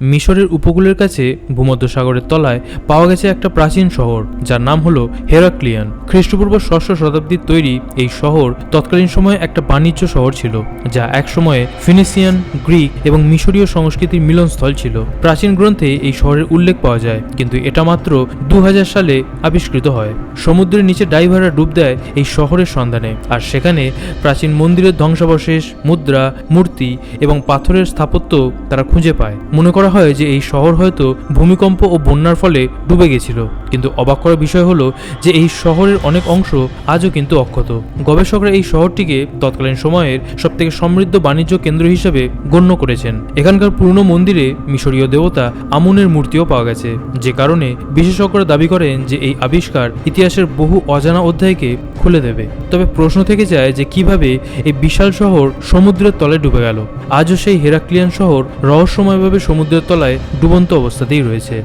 মিশরের উপকূলের কাছে ভূমধ্যসাগরের তলায় পাওয়া গেছে একটা প্রাচীন শহর, যার নাম হলো হেরাক্লিয়ান। খ্রিস্টপূর্ব ষষ্ঠ শতাব্দীর তৈরি এই শহর তৎকালীন সময়ে একটা বাণিজ্য শহর ছিল, যা একসময়ে ফিনিসিয়ান, গ্রিক এবং মিশরীয় সংস্কৃতির মিলনস্থল ছিল। প্রাচীন গ্রন্থে এই শহরের উল্লেখ পাওয়া যায়, কিন্তু এটা মাত্র দু হাজার সালে আবিষ্কৃত হয়। সমুদ্রের নিচে ডাইভাররা ডুব দেয় এই শহরের সন্ধানে, আর সেখানে প্রাচীন মন্দিরের ধ্বংসাবশেষ, মুদ্রা, মূর্তি এবং পাথরের স্থাপত্য তারা খুঁজে পায়। মনে করা হয় যে এই শহর হয়তো ভূমিকম্প ও বন্যার ফলে ডুবে গেছিল। কিন্তু অবাক করার বিষয় হলো যে এই শহরের অনেক অংশ আজও কিন্তু অক্ষত। গবেষকরা এই শহরটিকে তৎকালীন সময়ের সবথেকে সমৃদ্ধ বাণিজ্য কেন্দ্র হিসেবে গণ্য করেছেন। এখানকার পুরনো মন্দিরে মিশরীয় দেবতা আমুনের মূর্তিও পাওয়া গেছে। যে কারণে বিশেষজ্ঞরা দাবি করেন যে এই আবিষ্কার ইতিহাসের বহু অজানা অধ্যায়কে খুলে দেবে। তবে প্রশ্ন থেকে যায় যে কীভাবে এই বিশাল শহর সমুদ্রের তলে ডুবে গেল। আজও সেই হেরাক্লিয়ান শহর রহস্যময়ভাবে সমুদ্রের তলায় ডুবন্ত অবস্থাতেই রয়েছে।